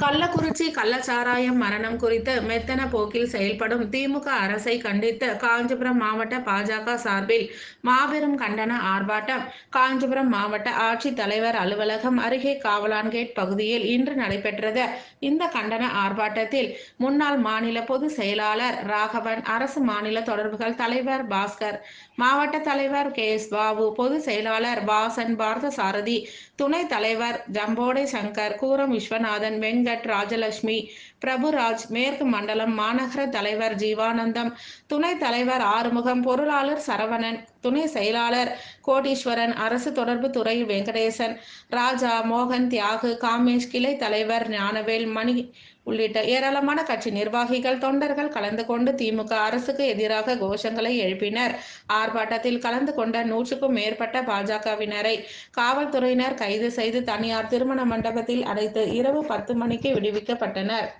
கள்ளக்குறிச்சி கள்ளச்சாராயம் மரணம் குறித்து மெத்தன போக்கில் செயல்படும் திமுக அரசை கண்டித்து காஞ்சிபுரம் மாவட்ட பாஜக சார்பில் மாபெரும் கண்டன ஆர்ப்பாட்டம். காஞ்சிபுரம் மாவட்ட ஆட்சித்தலைவர் அலுவலகம் அருகே காவலான்கேட் பகுதியில் இன்று நடைபெற்றது. இந்த கண்டன ஆர்ப்பாட்டத்தில் முன்னாள் மாநில பொதுச் செயலாளர் ராகவன் அரசு மாநில தொடர்புகள் தலைவர் பாஸ்கர் மாவட்ட தலைவர் கே எஸ் பாபு பொதுச் செயலாளர் வாசன் பார்த்தசாரதி துணைத் தலைவர் ஜம்போடை சங்கர் கூரம் விஸ்வநாதன் வெங்கட் ராஜலட்சுமி. பிரபுராஜ் மேற்கு மண்டலம் மாநகர தலைவர் ஜீவானந்தம் துணை தலைவர் ஆறுமுகம் பொருளாளர் சரவணன் துணை செயலாளர் கோடீஸ்வரன் அரசு தொடர்பு துறை வெங்கடேசன் ராஜா மோகன் தியாகு காமேஷ் கிளை தலைவர் ஞானவேல் மணி உள்ளிட்ட ஏராளமான கட்சி நிர்வாகிகள் தொண்டர்கள் கலந்து கொண்டு திமுக அரசுக்கு எதிராக கோஷங்களை எழுப்பினர். ஆர்ப்பாட்டத்தில் கலந்து கொண்ட நூற்றுக்கும் மேற்பட்ட பாஜகவினரை காவல்துறையினர் கைது செய்து தனியார் திருமண மண்டபத்தில் அடைத்து இரவு பத்து மணிக்கு விடுவிக்கப்பட்டனர்.